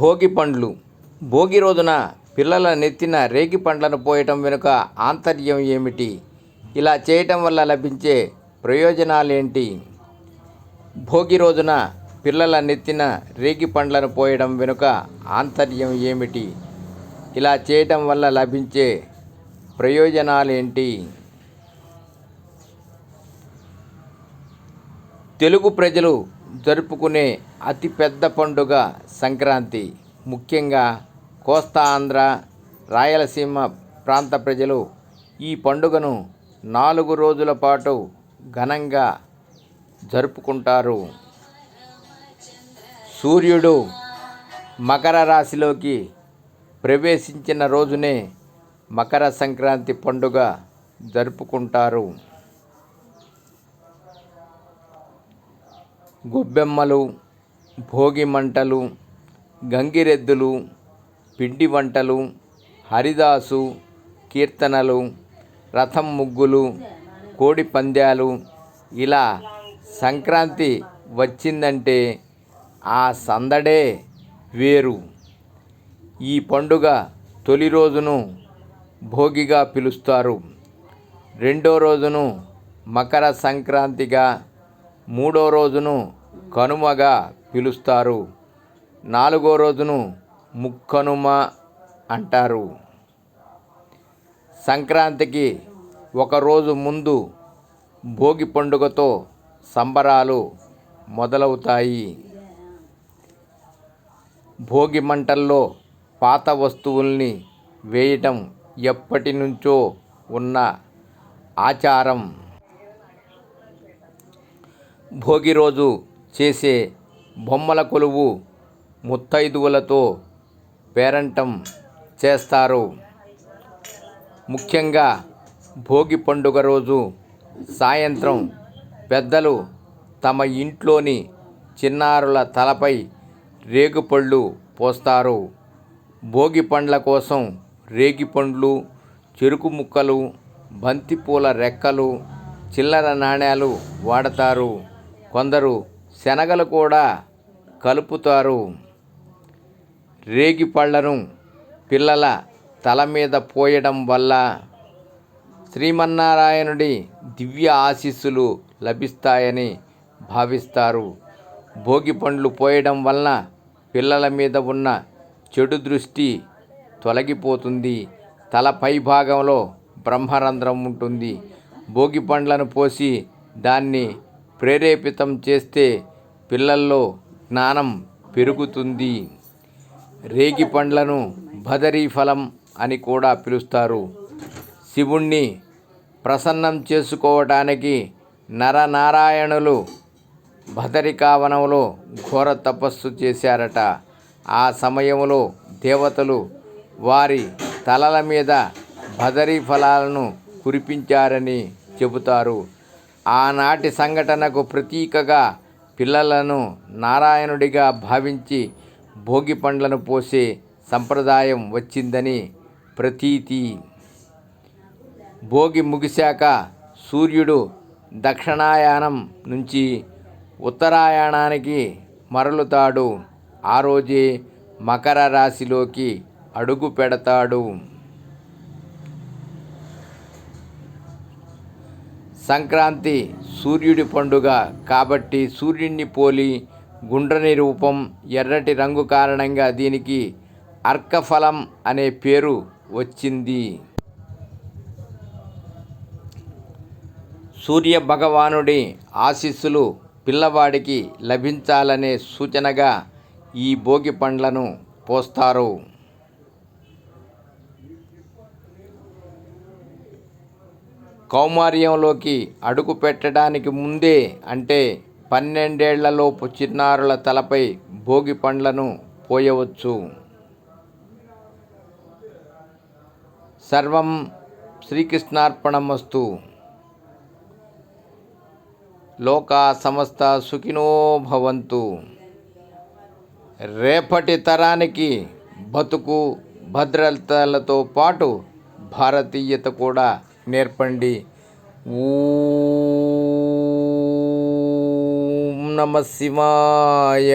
భోగి పండ్లు. భోగి రోజున పిల్లల నెత్తిన రేగి పండ్లను పోయటం వెనుక ఆంతర్యం ఏమిటి? ఇలా చేయటం వల్ల లభించే ప్రయోజనాలేంటి? భోగి రోజున పిల్లల నెత్తిన రేగి పండ్లను పోయడం వెనుక ఆంతర్యం ఏమిటి? ఇలా చేయటం వల్ల లభించే ప్రయోజనాలేంటి? తెలుగు ప్రజలు జరుపుకునే అతిపెద్ద పండుగ సంక్రాంతి. ముఖ్యంగా కోస్తా ఆంధ్ర రాయలసీమ ప్రాంత ప్రజలు ఈ పండుగను నాలుగు రోజుల పాటు ఘనంగా జరుపుకుంటారు. సూర్యుడు మకర రాశిలోకి ప్రవేశించిన రోజునే మకర సంక్రాంతి పండుగ జరుపుకుంటారు. గొబ్బెమ్మలు భోగి మంటలు గంగిరెద్దులు పిండి వంటలు హరిదాసు కీర్తనలు రథం ముగ్గులు కోడి పందాలు ఇలా సంక్రాంతి వచ్చిందంటే ఆ సందడే వేరు. ఈ పండుగ తొలి రోజును భోగిగా పిలుస్తారు. రెండో రోజును మకర సంక్రాంతిగా మూడో రోజును కనుమగా పిలుస్తారు. నాలుగో రోజును ముక్కనుమ అంటారు. సంక్రాంతికి ఒకరోజు ముందు భోగి పండుగతో సంబరాలు మొదలవుతాయి. భోగి మంటల్లో పాత వస్తువుల్ని వేయటం ఎప్పటి నుంచో ఉన్న ఆచారం. భోగి రోజు చేసే బొమ్మల కొలువు ముత్తైదువులతో పేరంటం చేస్తారు. ముఖ్యంగా భోగి పండుగ రోజు సాయంత్రం పెద్దలు తమ ఇంట్లోని చిన్నారుల తలపై రేగుపళ్ళు పోస్తారు. భోగి పండ్ల కోసం రేగిపండ్లు చెరుకు ముక్కలు బంతిపూల రెక్కలు చిల్లర నాణేలు వాడతారు. కొందరు శనగలు కూడా కలుపుతారు. రేగి పళ్ళను పిల్లల తల మీద పోయడం వల్ల శ్రీమన్నారాయణుడి దివ్య ఆశీస్సులు లభిస్తాయని భావిస్తారు. భోగి పండ్లు పోయడం వలన పిల్లల మీద ఉన్న చెడు దృష్టి తొలగిపోతుంది. తల పై భాగంలో బ్రహ్మరంధ్రం ఉంటుంది. భోగి పండ్లను పోసి దాన్ని ప్రేరేపితం చేస్తే పిల్లల్లో జ్ఞానం పెరుగుతుంది. రేగి పండ్లను భదరీ ఫలం అని కూడా పిలుస్తారు. శివుణ్ణి ప్రసన్నం చేసుకోవటానికి నరనారాయణులు భదరికావనంలో ఘోర తపస్సు చేశారట. ఆ సమయంలో దేవతలు వారి తలల మీద భదరీ ఫలాలను కురిపించారని చెబుతారు. ఆనాటి సంఘటనకు ప్రతీకగా పిల్లలను నారాయణుడిగా భావించి భోగి పండ్లను పోసే సంప్రదాయం వచ్చిందని ప్రతీతి. భోగి ముగిశాక సూర్యుడు దక్షిణాయానం నుంచి ఉత్తరాయణానికి మరలుతాడు. ఆ రోజే మకర రాశిలోకి అడుగు పెడతాడు. సంక్రాంతి సూర్యుడి పండుగ కాబట్టి సూర్యుడిని పోలి గుండ్రని రూపం ఎర్రటి రంగు కారణంగా దీనికి అర్కఫలం అనే పేరు వచ్చింది. సూర్య భగవానుడి ఆశీస్సులు పిల్లవాడికి లభించాలనే సూచనగా ఈ భోగి పండ్లను పోస్తారు. కౌమార్యంలోకి అడుగు పెట్టడానికి ముందే అంటే పన్నెండేళ్ళలోపు చిన్నారుల తలపై భోగి పండ్లను పోయవచ్చు. సర్వం శ్రీకృష్ణార్పణమస్తు. లోకా సమస్త సుఖినో భవంతు. రేపటి తరానికి బతుకు భద్రతలతో పాటు భారతీయత కూడా నేర్పండి ఊ నమ శివాయ